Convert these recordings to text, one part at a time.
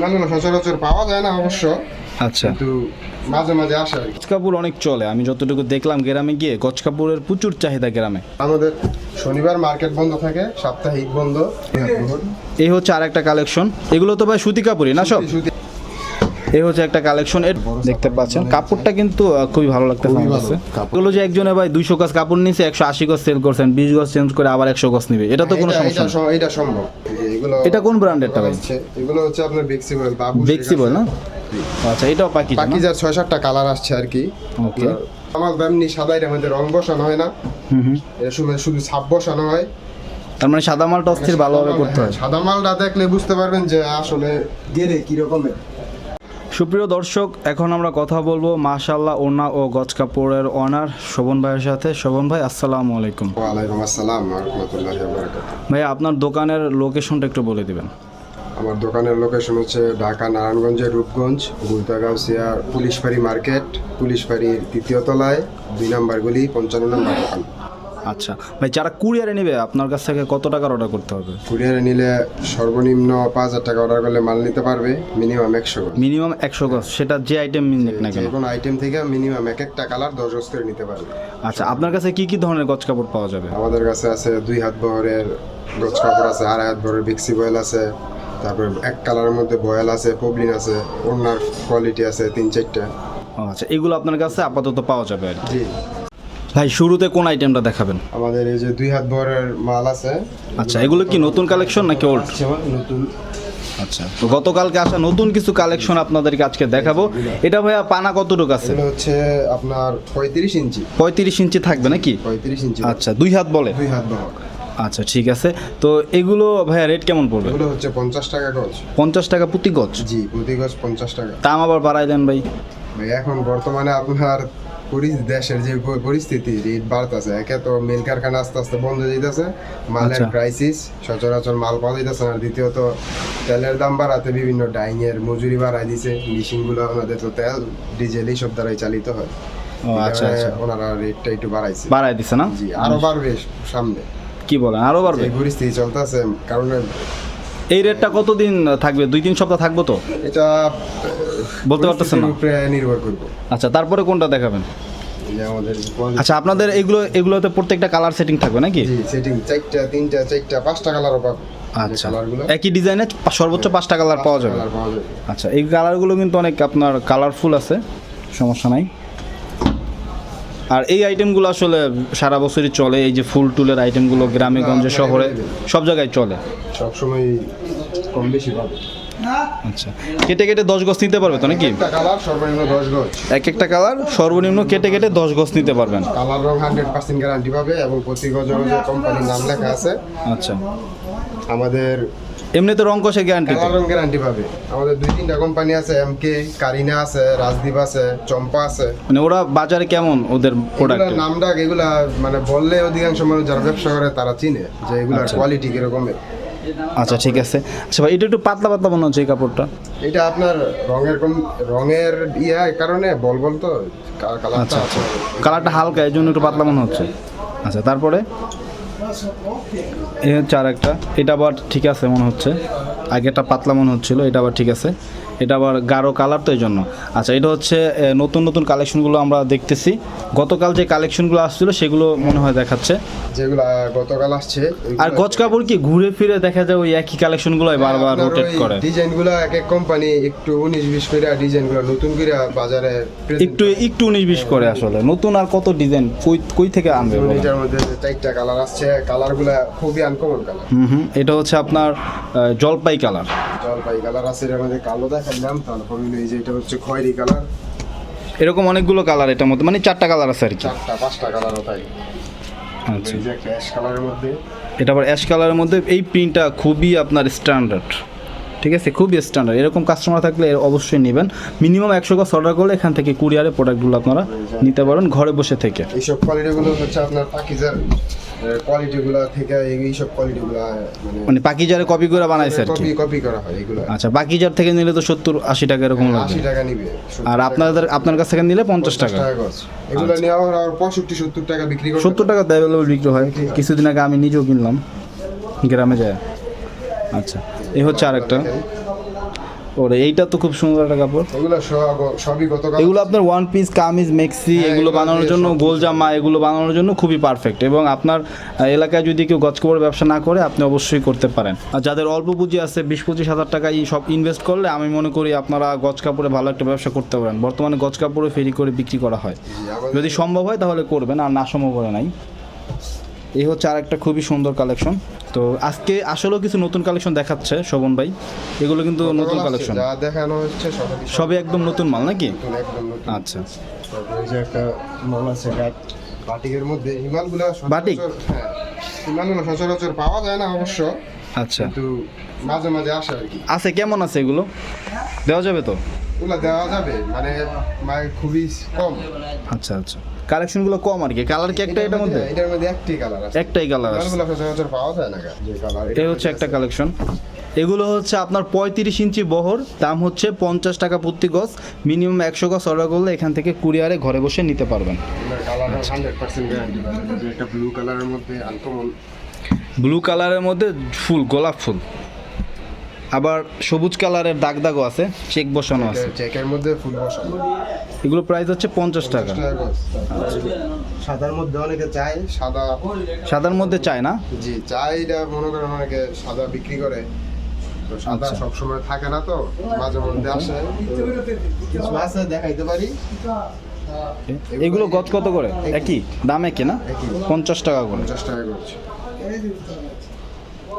মানে সচরাচর পাওয়া যায় না অবশ্য। আচ্ছা। কিন্তু মাঝে মাঝে আসে আর কি। গজ কাপড় অনেক চলে। আমি যতটুকু দেখলাম গ্রামে গিয়ে গজ কাপড়ের প্রচুর চাহিদা গ্রামে। আমাদের শনিবার মার্কেট বন্ধ থাকে সাপ্তাহিক বন্ধ। এই হচ্ছে আর একটা কালেকশন এগুলো তো ভাই সুতি কাপড়ই না সব? সুতি। এই হচ্ছে একটা কালেকশন এর দেখতে পাচ্ছেন কাপড়টা কিন্তু খুবই ভালো লাগতেছে আমার কাছে এগুলো যে একজনে ভাই দুইশো গজ কাপড় নিছে একশো আশি গজ সেল করছেন বিশ গজ চেঞ্জ করে আবার একশো গজ নিবে এটা তো কোনো সমস্যা এটা এটা সম্ভব। এটা কোন ব্র্যান্ডেরটা ভাই? এগুলো হচ্ছে আপনার বেক্সিবল বাবু বেক্সিবল না? আচ্ছা এটাও পাখি পাকিজার ছয় সাতটা কালার আসছে আর কি। ওকে আমার তেমনি সাদা এটার মধ্যে রং বসানো হয় না। হুম হুম। এর সময় শুধু ছাপ বসানো হয়। তার মানে সাদা মালটা অস্থির ভালোভাবে করতে হয়। সাদা মালটা দেখলে বুঝতে পারবেন যে আসলে গেরে কি রকমের সুপ্রিয় দর্শক এখন আমরা কথা বলব মাশাল্লাহ ওনা ও গজ কাপড়ের অনার শোভন ভাইয়ের সাথে। শোভন ভাই আসসালামু আলাইকুম। ওয়ালাইকুম আসসালাম রহমতুল্লাহ বারাকাতুহু। ভাই আপনার দোকানের লোকেশনটা একটু বলে দিবেন। আমার দোকানের লোকেশন হচ্ছে ঢাকা নারায়ণগঞ্জের রূপগঞ্জ পুলিশ পুলিশবাড়ি মার্কেট পুলিশবাড়ির তৃতীয় তলায় দুই নাম্বার গলি পঞ্চান্ন নাম্বার দোকান। আচ্ছা। ভাই যারা কুরিয়ারে নেবে আপনার কাছ থেকে কত টাকার অর্ডার করতে হবে? কুরিয়ারে নিলে সর্বনিম্ন পাঁচ হাজার টাকা অর্ডার করলে মাল নিতে পারবে মিনিমাম একশো মিনিমাম একশো গজ সেটা যে আইটেম নিক না কেন? কোনো আইটেম থেকে মিনিমাম এক একটা কালার দশ গজ করে নিতে পারবে। আচ্ছা আপনার কাছে কি কি ধরনের গজ কাপড় পাওয়া যাবে? আমাদের কাছে আছে দুই হাত বহরের গজ কাপড় আছে আড়াই হাত বহরের বিক্সি বয়েল আছে তারপর এক কালারের মধ্যে বয়েল আছে পবলিন আছে ওনার কোয়ালিটি আছে তিন চারটা। আচ্ছা এগুলো আপনার কাছে আপাতত পাওয়া যাবে আর কি। ভাই শুরুতে কোন আইটেমটা দেখাবেন? আমাদের এই যে দুই হাত ভরের মাল আছে। আচ্ছা এগুলো কি নতুন কালেকশন নাকি ওল্ড আমার নতুন। আচ্ছা তো গতকালকে আসা নতুন কিছু কালেকশন আপনাদেরকে আজকে দেখাবো। এটা ভাইয়া পানা কতটুকু আছে? হচ্ছে আপনার পঁয়ত্রিশ ইঞ্চি। পঁয়ত্রিশ ইঞ্চি থাকবে নাকি? পঁয়ত্রিশ ইঞ্চি। আচ্ছা দুই হাত বলে? দুই হাত বহর আচ্ছা ঠিক আছে। তো এগুলো ভাইয়া রেট কেমন পড়বে? এগুলো হচ্ছে পঞ্চাশ টাকা গজ। পঞ্চাশ টাকা প্রতি গজ? জি প্রতি গজ পঞ্চাশ টাকা। দাম আবার বাড়াই দেন ভাই। ভাই এখন বর্তমানে আপনার দেশের যে পরিস্থিতি রেট বাড়তেছে। একে তো মিল কারখানা আস্তে আস্তে বন্ধ যাইতেছে মালের আচ্ছা। ক্রাইসিস সচরাচর মাল পাওয়া যাইতেছে না। দ্বিতীয়ত তেলের দাম বাড়াতে বিভিন্ন ডাইংয়ের মজুরি বাড়াই দিছে। মেশিনগুলো আমাদের তো তেল ডিজেল এইসব দ্বারাই চালিত হয়। আচ্ছা আচ্ছা। ওনারা রেটটা একটু বাড়াইছে। বাড়াই দিছে না? জি আরও বাড়বে সামনে। কি বলেন? আরও বাড়বে? পরিস্থিতি চলতেছে কারণে এই রেটটা কতদিন থাকবে? দুই তিন সপ্তাহ থাকব তো? এটা বলতে পারতেছেন না। উপরে নির্ভর করব। আচ্ছা তারপরে কোনটা দেখাবেন? আচ্ছা আপনাদের এগুলো এগুলোতে প্রত্যেকটা কালার সেটিং থাকবে নাকি? জি সেটিং চারটা তিনটা চারটা পাঁচটা কালারও পাবো। আচ্ছা একই ডিজাইনে সর্বোচ্চ পাঁচটা কালার পাওয়া যাবে? কালার পাওয়া যাবে। আচ্ছা এই কালারগুলো কিন্তু অনেক আপনার কালারফুল আছে সমস্যা নাই। আর এই আইটেমগুলো আসলে সারা বছরই চলে। এই যে ফুল টুলের আইটেমগুলো গ্রামে গঞ্জে শহরে সব জায়গায় চলে। সবসময় কম বেশি পাবে। আচ্ছা। কেটে কেটে দশ গজ নিতে পারবে তো নাকি? কালার সর্বনিম্ন দশ গজ। এক একটা কালার সর্বনিম্ন কেটে কেটে দশ গজ নিতে পারবেন। কালার রং হান্ড্রেড পার্সেন্ট গ্যারান্টি পাবে এবং প্রতি গজ কোম্পানির নাম লেখা আছে। আচ্ছা। আমাদের এমনিতে রং কষে গ্যারান্টি কালার রং গ্যারান্টি পাবে। আমাদের দুই তিনটা কোম্পানি আছে এম কে কারিনা আছে রাজদীপ আছে চম্পা আছে। মানে ওরা বাজারে কেমন ওদের প্রোডাক্ট এগুলার নাম ডাক এগুলা মানে বললে অধিকাংশ মানুষ যারা ব্যবসা করে তারা চিনে যে এগুলার আচ্ছা। কোয়ালিটি কিরকমের। আচ্ছা ঠিক আছে। আচ্ছা ভাই এটা একটু পাতলা পাতলা মনে হচ্ছে এই কাপড়টা। এটা আপনার রঙের কোন রঙের ইয়া কারণে বল বল তো কালারটা আচ্ছা, কালারটা হালকা এই জন্য একটু পাতলা মনে হচ্ছে। আচ্ছা তারপরে? এ হচ্ছে আর একটা এটা আবার ঠিক আছে মনে হচ্ছে। আগেটা পাতলা মনে হচ্ছিল এটা আবার ঠিক আছে। এটা আবার গাঢ় কালার তো এই জন্য আচ্ছা এটা হচ্ছে নতুন নতুন কালেকশনগুলো আমরা দেখতেছি। গতকাল যে কালেকশনগুলো আসছিল সেগুলো মনে হয় দেখাচ্ছে। যেগুলা গতকাল আসছে আর গজ কাপড় কি ঘুরে ফিরে দেখা যায় ওই একই কালেকশনগুলো বারবার রোটেট করে ডিজাইনগুলো এক এক কোম্পানি একটু উনিশ বিশ করে ডিজাইনগুলো নতুন করে বাজারে একটু একটু উনিশ বিশ করে আসলে। নতুন আর কত ডিজাইন কই কই থেকে আনবে। এটার মধ্যে চারটা কালার আসছে কালারগুলা খুবই আনকমন কালার হুম হুম এটা হচ্ছে আপনার জলপাই কালার জলপাই কালার আছে এর মধ্যে কালো দেখাইলাম তারপর এই যে এটা হচ্ছে খয়েরি কালার। এরকম অনেকগুলো কালার এটার মধ্যে মানে চারটা কালার আছে আর কি। চারটা পাঁচটা কালারও তাই। আচ্ছা। অ্যাশ কালারের মধ্যে। এটা আবার অ্যাশ কালারের মধ্যে এই প্রিন্টটা খুবই আপনার স্ট্যান্ডার্ড ঠিক আছে? খুবই স্ট্যান্ডার্ড এরকম কাস্টমার থাকলে এর অবশ্যই নেবেন। মিনিমাম একশো গাছ অর্ডার করলে এখান থেকে কুরিয়ারে প্রোডাক্টগুলো আপনারা নিতে পারেন ঘরে বসে থেকে। এইসব কোয়ালিটি গুলো হচ্ছে আপনার পাকিজার থেকে এই- কোয়ালিটিগুলো মানে মানে কপি করে বানাইছে আর কি? কপি কপি করা হয় এগুলো। আচ্ছা পাকিজার থেকে নিলে তো সত্তর আশি টাকা এরকম লাগবে। টাকা নিবে আর আপনাদের আপনার কাছ থেকে নিলে পঞ্চাশ টাকা। আচ্ছা। এগুলো টাকা বিক্রি করতে সত্তর টাকা অ্যাভেলেবল বিক্রি হয়। কিছুদিন আগে আমি নিজেও কিনলাম গ্রামে যায়। আচ্ছা এই হচ্ছে আরেকটা। ওরে এইটা তো খুব সুন্দর একটা কাপড়। এগুলো সব- সবই গতকাল এগুলো আপনার ওয়ান পিস কামিজ মেক্সি এগুলো বানানোর জন্য গোল জামা এগুলো বানানোর জন্য খুবই পারফেক্ট এবং আপনার এলাকায় যদি কেউ গজ কাপড়ের ব্যবসা না করে আপনি অবশ্যই করতে পারেন। আর যাদের অল্প পুঁজি আছে বিশ পঁচিশ হাজার টাকা এই সব ইনভেস্ট করলে আমি মনে করি আপনারা গজ কাপড়ে ভালো একটা ব্যবসা করতে পারেন। বর্তমানে গজ কাপড়ে ফেরি করে বিক্রি করা হয়। যদি সম্ভব হয় তাহলে করবেন আর না সম্ভব হয় নাই। এই হচ্ছে আর একটা খুবই সুন্দর কালেকশন তো আজকে আসলেও কিছু নতুন কালেকশন দেখাচ্ছে শোভন ভাই। এগুলো কিন্তু নতুন কালেকশন যা দেখানো হচ্ছে সবই একদম নতুন মাল নাকি। আচ্ছা। তারপরে এই যে একটা মাল আছে বাটিকের মধ্যে হিমালগুলো বাটিক? হ্যাঁ হিমালগুলো সচরাচর পাওয়া যায় না অবশ্য। আচ্ছা। কিন্তু মাঝে মাঝে আসে আর কি। আছে কেমন আছে এগুলো? দেওয়া যাবে তো? ওগুলো দেওয়া যাবে মানে মানে খুবই কম। আচ্ছা আচ্ছা। কালেকশনগুলো কম আর কি। কালার কি একটা এটার মধ্যে? এটার মধ্যে একটি কালার আছে। একটাই কালার আছে। সচরাচর পাওয়া যায় না যে কালার এই হচ্ছে একটা কালেকশন এগুলো হচ্ছে আপনার পঁয়ত্রিশ ইঞ্চি বহর দাম হচ্ছে পঞ্চাশ টাকা প্রতি গজ। মিনিমাম একশো গজ অর্ডার করলে এখান থেকে কুরিয়ারে ঘরে বসে নিতে পারবেন। ব্লু কালারের মধ্যে ফুল গোলাপ ফুল। আবার সবুজ কালারের দাগ দাগও আছে চেক বসানো আছে। চেকের মধ্যে ফুল বসানো। এগুলো প্রাইস হচ্ছে পঞ্চাশ টাকা। সাদার মধ্যে অনেকে চায় সাদা সাদার মধ্যে চায় না? জি চাই এটা মনে করেন অনেকে সাদা বিক্রি করে। তো সাদা আচ্ছা। সবসময় থাকে না তো মাঝে মধ্যে আসে। কিছু আছে দেখাইতে পারি? এগুলো গত কত করে? একই। দাম একই না। পঞ্চাশ টাকা করে। পঞ্চাশ টাকা করছে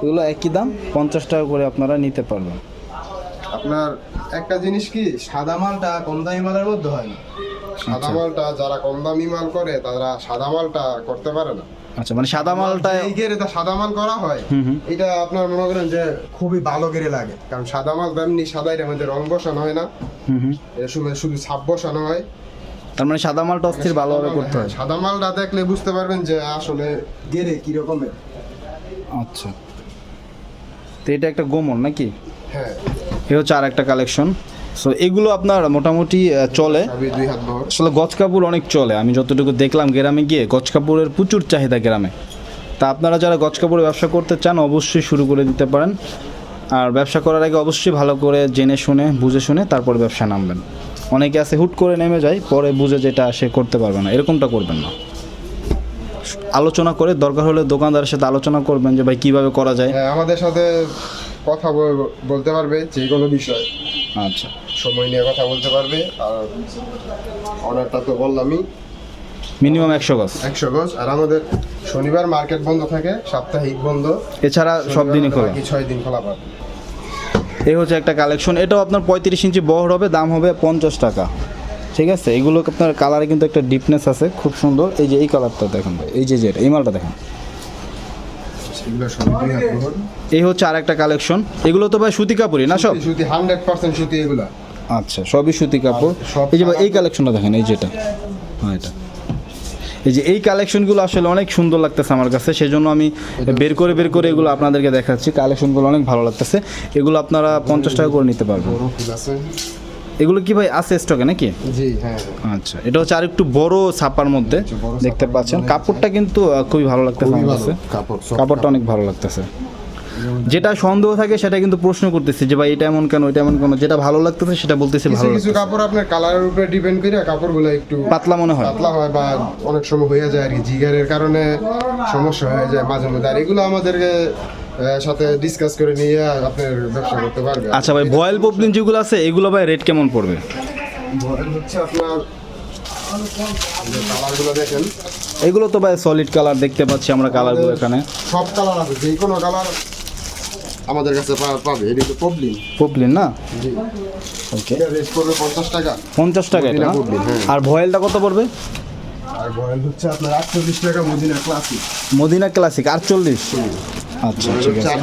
এগুলো একই দাম পঞ্চাশ টাকা করে আপনারা নিতে পারবেন। আপনার একটা জিনিস কি সাদা মালটা কম দামি মালের মধ্যে হয় না? সাদা আচ্ছা। মালটা যারা কম দামি মাল করে তারা সাদা মালটা করতে পারে না। আচ্ছা মানে সাদা মালটা এই গেরে তা সাদা মাল করা হয়। এটা আপনার মনে করেন যে খুবই ভালো গেরে লাগে। কারণ সাদা মাল তেমনি সাদা এটার মধ্যে রং বসানো হয় না। হুম হুম। এর সময় শুধু ছাপ বসানো হয়। তার মানে সাদা মালটা অস্থির ভালোভাবে করতে হয়। হ্যাঁ, সাদা মালটা দেখলে বুঝতে পারবেন যে আসলে গেরে কি রকমের আচ্ছা। তো এটা একটা গোমন নাকি? হ্যাঁ। এ হচ্ছে আর একটা কালেকশন। সো এগুলো আপনার মোটামুটি চলে। আসলে গজ কাপড় অনেক চলে। আমি যতটুকু দেখলাম গ্রামে গিয়ে গজ কাপড়ের প্রচুর চাহিদা গ্রামে। তা আপনারা যারা গজ কাপড়ের ব্যবসা করতে চান অবশ্যই শুরু করে দিতে পারেন। আর ব্যবসা করার আগে অবশ্যই ভালো করে জেনে শুনে বুঝে শুনে তারপর ব্যবসা নামবেন। অনেকে আছে হুট করে নেমে যায় পরে বুঝে যেটা সে করতে পারবে না। এরকমটা করবেন না। আলোচনা করে দরকার হলে দোকানদারের সাথে আলোচনা করবেন যে ভাই কীভাবে করা যায়। হ্যাঁ আমাদের সাথে কথা বল- বলতে পারবে যে কোনো বিষয়। আচ্ছা। সময় নিয়ে কথা বলতে পারবে আর অর্ডারটা তো বললামই। মিনিমাম একশো গজ। একশো গজ আর আমাদের শনিবার মার্কেট বন্ধ থাকে সাপ্তাহিক বন্ধ। এছাড়া সব দিনই খোলা। ছয় দিন খোলা পাবে। এই হচ্ছে একটা কালেকশন এটাও আপনার পঁয়ত্রিশ ইঞ্চি বহর হবে দাম হবে পঞ্চাশ টাকা। ঠিক আছে এগুলো আপনার কালারে কিন্তু একটা ডিপনেস আছে খুব সুন্দর। এই যে এই কালারটা দেখেন ভাই এই যে যেটা এই মালটা দেখেন। এই হচ্ছে আর একটা কালেকশন এগুলো তো ভাই সুতি কাপড়ই না সব? সুতি হান্ড্রেড পার্সেন্ট সুতি এগুলো। আচ্ছা সবই সুতি কাপড়। এই যে ভাই এই কালেকশনটা দেখেন এই যেটা। হ্যাঁ এটা। এই যে এই কালেকশনগুলো আসলে অনেক সুন্দর লাগতেছে আমার কাছে সেজন্য আমি বের করে বের করে এগুলো আপনাদেরকে দেখাচ্ছি। কালেকশনগুলো অনেক ভালো লাগতেছে। এগুলো আপনারা পঞ্চাশ টাকা করে নিতে পারবেন। এগুলো কি ভাই আছে স্টকে নাকি? জি হ্যাঁ হ্যাঁ। আচ্ছা এটা হচ্ছে আরেকটু বড় ছাপার মধ্যে দেখতে পাচ্ছেন। কাপড়টা কিন্তু খুবই ভালো লাগতেছে কাপড়টা অনেক ভালো লাগতেছে। যেটা সন্দেহ থাকে সেটা কিন্তু প্রশ্ন করতেছি যে ভাই এটা এমন কেন এটা এমন কেন? যেটা ভালো লাগতেছে সেটা বলতেছি ভালো কিছু কাপড় আপনার কালারের উপরে ডিপেন্ড করে কাপড়গুলো একটু পাতলা মনে হয়। পাতলা হয় বা অনেক সময় হয়ে যায় আর কি। জিগারের কারণে সমস্যা হয়ে যায় মাঝে মধ্যে। আর এগুলো আমাদেরকে সাথে ডিসকাস করে নিয়ে আপনার ব্যবসা করতে পারবে। আচ্ছা ভাই ভয়েল পপলিন যেগুলো আছে এগুলো ভাই রেট কেমন পড়বে? ভয়েল হচ্ছে আপনার কালারগুলো দেখেন। এগুলো তো ভাই সলিড কালার দেখতে পাচ্ছি আমরা কালারগুলো এখানে। সব কালার আছে যে কোনো কালার আমাদের কাছে পাবে। এটা হচ্ছে পবলিন পপলিন না? জি। ওকে এটা রেট পড়বে পঞ্চাশ টাকা। পঞ্চাশ টাকা এটা? হ্যাঁ। আর ভয়েলটা কত পড়বে? আর ভয়েল হচ্ছে আপনার আটচল্লিশ টাকা মদিনা ক্লাসিক মদিনা ক্লাসিক আটচল্লিশ। আচ্ছা ঠিক আছে।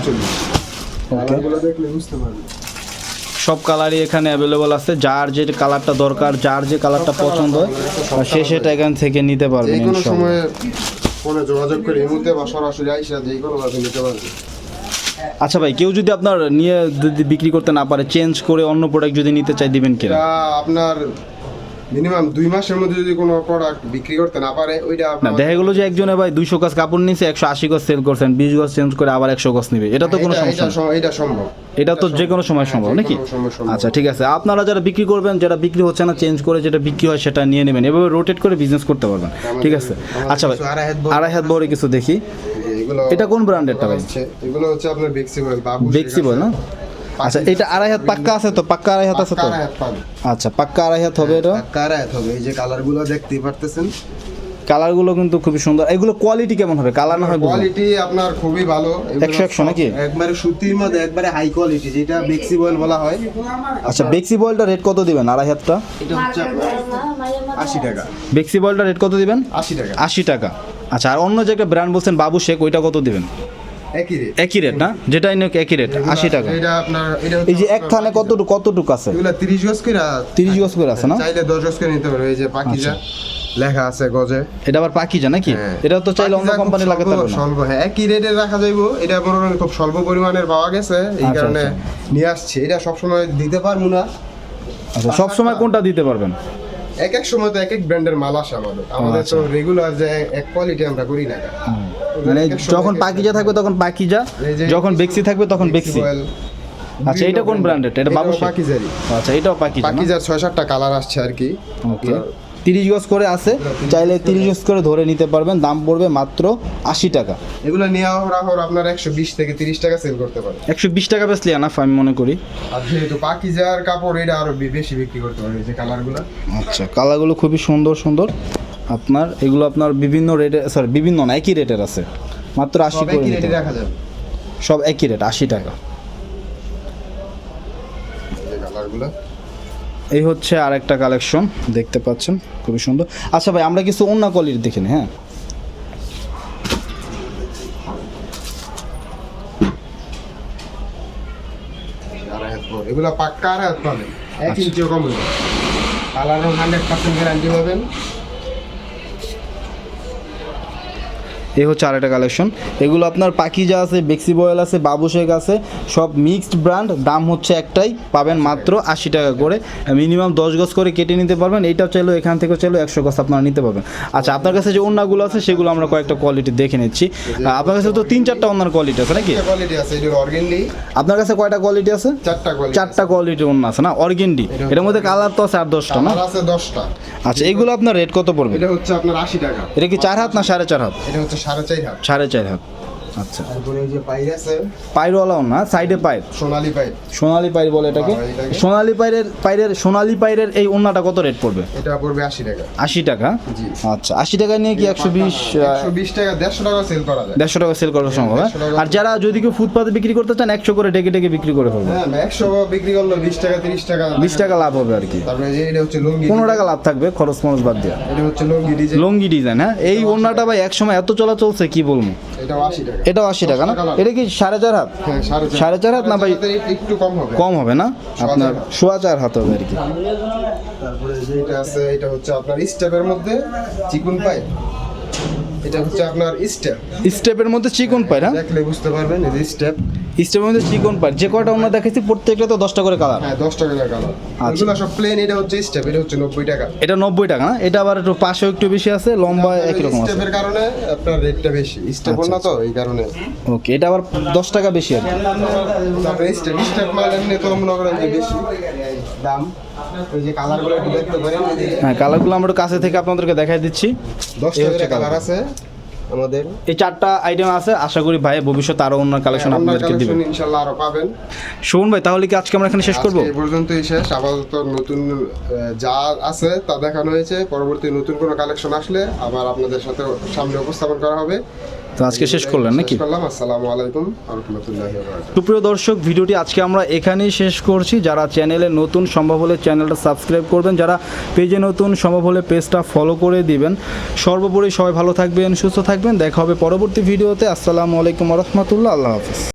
কালারগুলো দেখলে বুঝতে পারবে সব কালারই এখানে অ্যাভেলেবল আছে। যার যে কালারটা দরকার যার যে কালারটা পছন্দ হয় সে সেটা এখান থেকে নিতে পারবেন যে কোনো সময় ফোনে যোগাযোগ করে এই মুহূর্তে বা সরাসরি আইসা যে কোনো ভাবে নিতে পারবে। আচ্ছা ভাই কেউ যদি আপনার নিয়ে যদি বিক্রি করতে না পারে চেঞ্জ করে অন্য প্রোডাক্ট যদি নিতে চাই দিবেন কিনা? আপনার মিনিমাম দুই মাসের মধ্যে যদি কোনো প্রোডাক্ট বিক্রি করতে না পারে ওইটা দেখা গেলো যে একজনে ভাই দুইশো গজ কাপড় নিয়েছে একশো আশি গজ সেল করছেন বিশ গজ চেঞ্জ করে আবার একশো গজ নিবে। এটা তো কোনো সমস্যা এটা সম্ভব। এটা তো যে কোনো সময় সম্ভব হ্যাঁ, নাকি। আচ্ছা ঠিক আছে। আপনারা যারা বিক্রি করবেন যেটা বিক্রি হচ্ছে না চেঞ্জ করে যেটা বিক্রি হয় সেটা নিয়ে নেবেন। এভাবে রোটেট করে বিজনেস করতে পারবেন। ঠিক আছে। আচ্ছা ভাই আড়াই হাত বড়- কিছু দেখি। এটা কোন ব্র্যান্ডেরটা ভাই? এগুলো হচ্ছে আপনার বেক্সিবল বেক্সিবল না? আচ্ছা এটা আড়াই হাত পাক্কা আছে তো? পাক্কা আড়াই হাত আছে তো? আচ্ছা পাক্কা আড়াই হাত হবে এটা? পাক্কা আড়াই হাত হবে। এই যে কালারগুলো দেখতেই পারতেছেন। কালারগুলো কিন্তু খুবই সুন্দর। এগুলো কোয়ালিটি কেমন হবে? কালার না হয় কোয়ালিটি আপনার খুবই ভালো। একশো একশো নাকি? একবারে সুতির মধ্যে একবারে হাই কোয়ালিটি যেটা বেক্সিবল বলা হয়। আচ্ছা বেক্সি বয়েলটা রেট কত দিবেন আড়াই হাতটা? এটা হচ্ছে আশি টাকা। বেক্সি বয়েলটা রেট কত দিবেন? আশি টাকা। আশি টাকা। আচ্ছা আর অন্য যে একটা ব্র্যান্ড বলছেন বাবু শেখ ওইটা কত দিবেন? একই রেট একই রেট না? যেটাই নিক একই রেট আশি টাকা। এটা আপনার এটা এই যে এক থানে কতটুকু কতটুকু আছে? এগুলো 30 গজ করে তিরিশ গজ করে আছে না? আচ্ছা। চাইলে 10 গজ করে নিতে পারবে এই যে পাকিজা লেখা আছে গজে। এটা আবার পাকিজা নাকি? হ্যাঁ। এটা তো চাইলে অন্য কোম্পানি লাগাতে পারবে স্বল্প হ্যাঁ একই রেটে রাখা যাইবো। এটা মনে খুব স্বল্প পরিমাণের পাওয়া গেছে। এই আচ্ছা, কারণে আচ্ছা। নিয়ে আসছি। এটা সবসময় দিতে পারব না। আচ্ছা সব সময় কোনটা দিতে পারবেন? এক এক সময় তো এক এক ব্র্যান্ডের মাল আসে আমাদের। আমাদের তো রেগুলার যে এক কোয়ালিটি আমরা করি না। মানে সময় যখন পাকিজা থাকবে তখন পাকিজা যে- যখন বেক্সি থাকবে তখন বেক্সি আচ্ছা এটা কোন ব্র্যান্ডের এটা বাবু পাকিজারি আচ্ছা এটাও পাকিজা পাকিজার ছয় সাতটা কালার আসছে আর কি। ওকে। তিরিশ গজ করে আছে চাইলে তিরিশ গজ করে ধরে নিতে পারবেন দাম পড়বে মাত্র আশি টাকা। এগুলো নিয়ে রাহর আপনার একশো বিশ থেকে তিরিশ টাকা সেল করতে পারেন। একশো বিশ টাকা বেসলি আনাফ আমি মনে করি। আর যেহেতু পাকিজার কাপড় এটা আরও বেশি বিক্রি করতে পারে এই যে কালারগুলো। আচ্ছা কালারগুলো খুবই সুন্দর সুন্দর। আপনার এগুলো আপনার বিভিন্ন রেটে সরি বিভিন্ন না একই রেটের আছে। মাত্র আশি করে। রাখা যাবে। সব একই রেট আশি টাকা। কালারগুলো। এই হচ্ছে আর একটা কালেকশন দেখতে পাচ্ছেন খুবই সুন্দর। আচ্ছা ভাই আমরা কিছু অন্য কোয়ালিটি দেখে নি হ্যাঁ? এগুলো পাক্কা আর হাত পাবেন। এক আচ্ছা। ইঞ্চিও কম কালারও হান্ড্রেড পার্সেন্ট গ্যারান্টি পাবেন। এই হচ্ছে আরেকটা কালেকশন এগুলো আপনার পাকিজা আছে বেক্সি বয়েল আছে বাবু শেখ আছে সব মিক্সড ব্র্যান্ড দাম হচ্ছে একটাই পাবেন মাত্র আশি টাকা করে। মিনিমাম দশ গজ করে কেটে নিতে পারবেন এইটাও চাইলেও এখান থেকে চাইলেও একশো গজ আপনারা নিতে পারবেন। আচ্ছা আপনার কাছে যে অন্যগুলো আছে সেগুলো আমরা কয়েকটা কোয়ালিটি দেখে নিচ্ছি। আপনার কাছে তো তিন চারটা অন্যার কোয়ালিটি আছে নাকি? কোয়ালিটি আছে আপনার কাছে কয়টা কোয়ালিটি আছে? চারটা কোয়ালিটি চারটা কোয়ালিটির অন্য আছে না? অর্গেন্ডি। এটার মধ্যে কালার তো আছে আট দশটা না? আছে দশটা। আচ্ছা এগুলো আপনার রেট কত পড়বে? এটা হচ্ছে আপনার আশি টাকা। এটা কি চার হাত না সাড়ে চার হাত? এটা হচ্ছে সাড়ে চার হাত। সাড়ে চার হাত। আচ্ছা। তারপরে এই যে পাইর আছে পাইরওয়ালাও না সাইডে পাইর। সোনালি পাইর। সোনালি পাইর বলে এটাকে। হ্যাঁ। সোনালি পাইরের পাইরের সোনালি পাইরের এই ওন্নাটা কত রেট পড়বে? এটা পড়বে আশি টাকা। আশি টাকা? জি। আচ্ছা আশি টাকা নিয়ে কি একশো বিশ একশো বিশ টাকা দেড়শো টাকা সেল করা যায়। দেড়শো টাকা সেল করা সম্ভব হ্যাঁ? 150 টাকা। আর যারা যদি কেউ ফুটপাতে বিক্রি করতে চান একশো করে ডেকে ডেকে বিক্রি করে ফেলবে। হ্যাঁ একশো বিক্রি করল বিশ টাকা তিরিশ টাকা বিশ টাকা লাভ হবে আর কি। তারপরে এটা হচ্ছে লুঙ্গি পনেরো টাকা লাভ থাকবে খরচ মরচ বাদ দিয়ে। এটা হচ্ছে লুঙ্গি ডিজাইন লঙ্গি ডিজাইন হ্যাঁ? এই ওন্নাটা ভাই একসময় এত চলা চলছে কি বলব? এটাও আশি টাকা। না? এটা কি সাড়ে চার হাত? হ্যাঁ সাড়ে চার। হাত না ভাই? একটু কম হবে। কম হবে না? আপনার সোয়া চার হাত হবে আর কি। তারপরে যেটা আছে এটা হচ্ছে আপনার স্টেপের মধ্যে চিকুন পাই এটা হচ্ছে আপনার স্টেপ স্টেপের মধ্যে চিকন পাই না? দেখলে বুঝতে পারবেন এই যে স্টেপ স্টেপের মধ্যে চিকন পাই যে কয়টা আমরা দেখেছি প্রত্যেকটা তো দশ টাকা করে কালার হ্যাঁ দশ টাকা কালার আচ্ছা। এগুলো সব প্লেন এটা হচ্ছে স্টেপ এটা হচ্ছে নব্বই টাকা। এটা নব্বই টাকা না? এটা আবার একটু পাশেও একটু বেশি আছে লম্বা একই রকম আছে। স্টেপের কারণে আপনার রেটটা বেশি। স্টেপ আচ্ছা, না তো এই কারণে। ওকে এটা আবার দশ টাকা বেশি কি। তারপরে স্টেপ স্টেপ মাল এমনি তো মনে করেন যে বেশি। দাম। হ্যাঁ কালারগুলো আমরা কাছে থেকে আপনাদেরকে দেখাই দিচ্ছি। দশ টাকা কালার আছে। আমাদের। এই চারটা আইটেম আছে আশা করি ভাই ভবিষ্যতে আরও অন্য কালেকশন অন্য আপনাদেরকে দিবেন ইনশাআল্লাহ আরও পাবেন। শুন ভাই তাহলে কি আজকে আমরা এখানে শেষ করব? এই পর্যন্তই শেষ। আপাতত নতুন যা আছে তা দেখানো হয়েছে। পরবর্তী নতুন কোনো কালেকশন আসলে আবার আপনাদের সাথে সামনে উপস্থাপন করা হবে। তো আজকে শেষ করলেন নাকি? আসসালামু আলাইকুম সুপ্রিয় দর্শক ভিডিওটি আজকে আমরা এখানেই শেষ করছি। যারা চ্যানেলে নতুন সম্ভব হলে চ্যানেলটা সাবস্ক্রাইব করবেন। যারা পেজে নতুন সম্ভব হলে পেজটা ফলো করে দিবেন। সর্বোপরি সবাই ভালো থাকবেন সুস্থ থাকবেন। দেখা হবে পরবর্তী ভিডিওতে। আসসালামু আলাইকুম রহমতুল্লাহ। আল্লাহ হাফিজ।